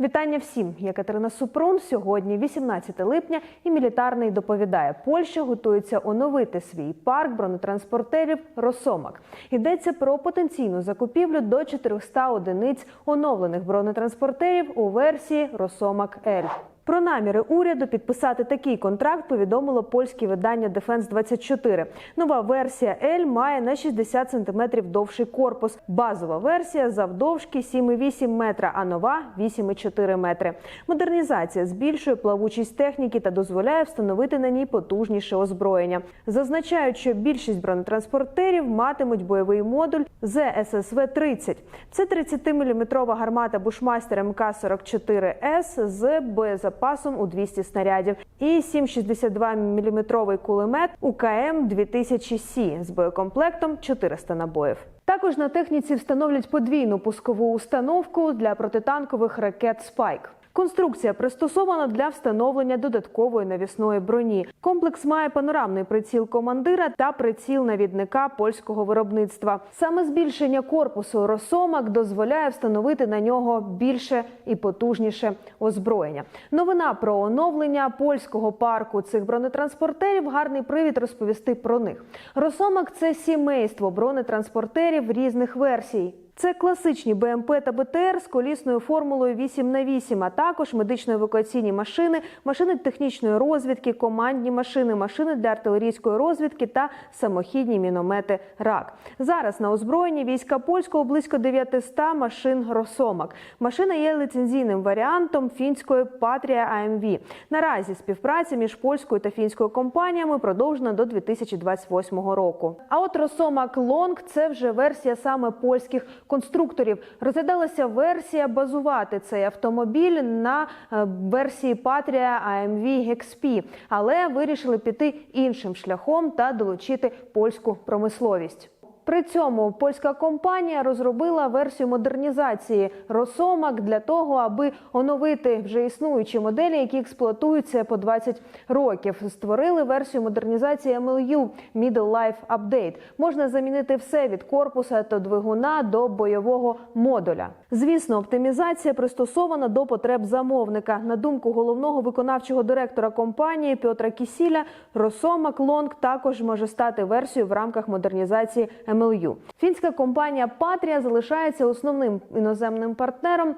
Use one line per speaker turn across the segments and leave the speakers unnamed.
Вітання всім! Я Катерина Супрун. Сьогодні 18 липня, і мілітарний доповідає. Польща готується оновити свій парк бронетранспортерів Росомак. Йдеться про потенційну закупівлю до 400 одиниць оновлених бронетранспортерів у версії Росомак L. Про наміри уряду підписати такий контракт повідомило польське видання Defense 24 Нова версія L має на 60 см довший корпус. Базова версія завдовжки 7,8 метра, а нова 8,4 метри. Модернізація збільшує плавучість техніки та дозволяє встановити на ній потужніше озброєння. Зазначають, що більшість бронетранспортерів матимуть бойовий модуль ЗССВ-30. Це 30-мм гармата Бушмастер МК-44С з боєзапасом у 200 снарядів і 7,62 мм кулемет УКМ 2000 Сі з боєкомплектом 400 набоїв. Також на техніці встановлять подвійну пускову установку для протитанкових ракет Спайк. Конструкція пристосована для встановлення додаткової навісної броні. Комплекс має панорамний приціл командира та приціл навідника польського виробництва. Саме збільшення корпусу Росомак дозволяє встановити на нього більше і потужніше озброєння. Новина про оновлення польського парку цих бронетранспортерів гарний привід розповісти про них. Росомак це сімейство бронетранспортерів різних версій. Це класичні БМП та БТР з колісною формулою 8 на 8 а також медично-евакуаційні машини, машини технічної розвідки, командні машини, машини для артилерійської розвідки та самохідні міномети РАК. Зараз на озброєнні війська польського близько 900 машин Росомак. Машина є лицензійним варіантом фінської Патрія АМВ. Наразі співпраця між польською та фінською компаніями продовжена до 2028 року. А от Росомак Лонг це вже версія саме польських конструкторів. Розглядалася версія базувати цей автомобіль на е, версії Patria AMV XP, але вирішили піти іншим шляхом та долучити польську промисловість. При цьому польська компанія розробила версію модернізації Росомак для того, аби оновити вже існуючі моделі, які експлуатуються по 20 років. Створили версію модернізації MLU – Middle Life Update. Можна замінити все від корпуса та двигуна до бойового модуля. Звісно, оптимізація пристосована до потреб замовника. На думку головного виконавчого директора компанії Петра Кісіля, Росомак Лонг також може стати версією в рамках модернізації MLU. Фінська компанія Патрія залишається основним іноземним партнером.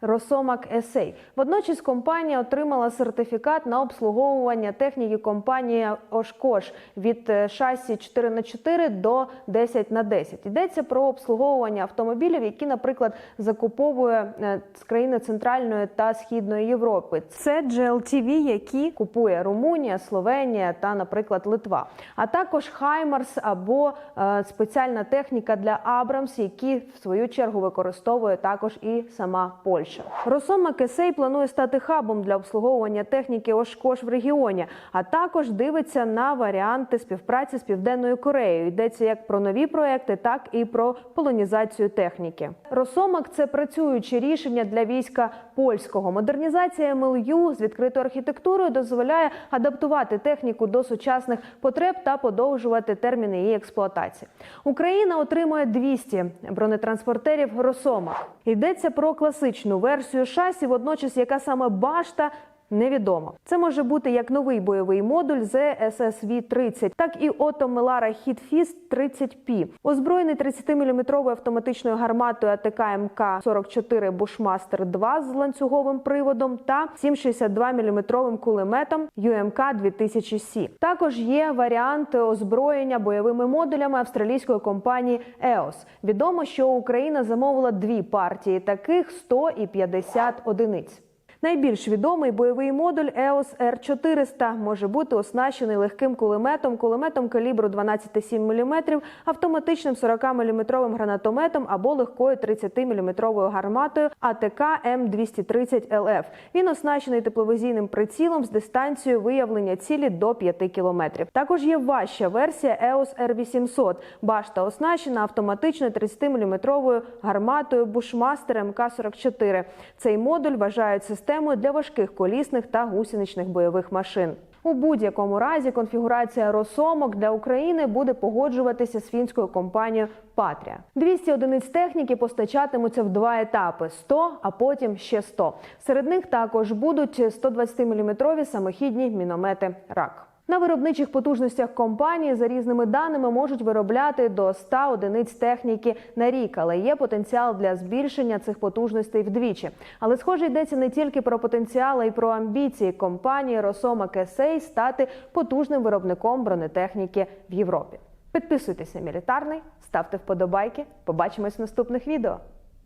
Росомак SA. Водночас компанія отримала сертифікат на обслуговування техніки компанії Ошкош від е, шасі 4 на 4 до 10 на 10 Йдеться про обслуговування автомобілів, які, наприклад, закуповує е, з країни Центральної та Східної Європи. Це GLTV, які купує Румунія, Словенія та, наприклад, Литва, а також Хаймарс або е, спеціальна техніка для Абрамс, які в свою чергу використовує також і сама Польща. Росома Кесей планує стати хабом для обслуговування техніки Ошкош в регіоні, а також дивиться на варіанти співпраці з Південною Кореєю. Йдеться як про нові проекти, так і про полонізацію техніки. Росомак це працююче рішення для війська польського. Модернізація МЛЮ з відкритою архітектурою дозволяє адаптувати техніку до сучасних потреб та подовжувати терміни її експлуатації. Україна отримує 200 бронетранспортерів Росомак. Йдеться про класичну версію шасі, водночас яка саме башта. Невідомо. Це може бути як новий бойовий модуль ZSSV-30, так і Ото Melara Hitfist 30P. Озброєний 30-мм автоматичною гарматою АТК МК-44 Bushmaster 2 з ланцюговим приводом та 7,62 мм кулеметом УМК 2000 Сі. Також є варіанти озброєння бойовими модулями австралійської компанії EOS. Відомо, що Україна замовила дві партії, таких 100 і 50 одиниць. Найбільш відомий бойовий модуль EOS R400 може бути оснащений легким кулеметом, кулеметом калібру 12,7 мм, автоматичним 40-мм гранатометом або легкою 30-мм гарматою АТК М230ЛФ. Він оснащений тепловізійним прицілом з дистанцією виявлення цілі до 5 км. Також є важча версія EOS R800. Башта оснащена автоматичною 30-мм гарматою Bushmaster МК-44. Цей модуль вважають системою для важких колісних та гусеничних бойових машин. У будь-якому разі конфігурація росомок для України буде погоджуватися з фінською компанією Патрія. 200 одиниць техніки постачатимуться в два етапи: 100, а потім ще 100. Серед них також будуть 120-мм самохідні міномети РАК. На виробничих потужностях компанії за різними даними можуть виробляти до 100 одиниць техніки на рік, але є потенціал для збільшення цих потужностей вдвічі. Але схоже йдеться не тільки про потенціал, а й про амбіції компанії Росома Кесей стати потужним виробником бронетехніки в Європі. Підписуйтесь на мілітарний, ставте вподобайки. Побачимось в наступних відео.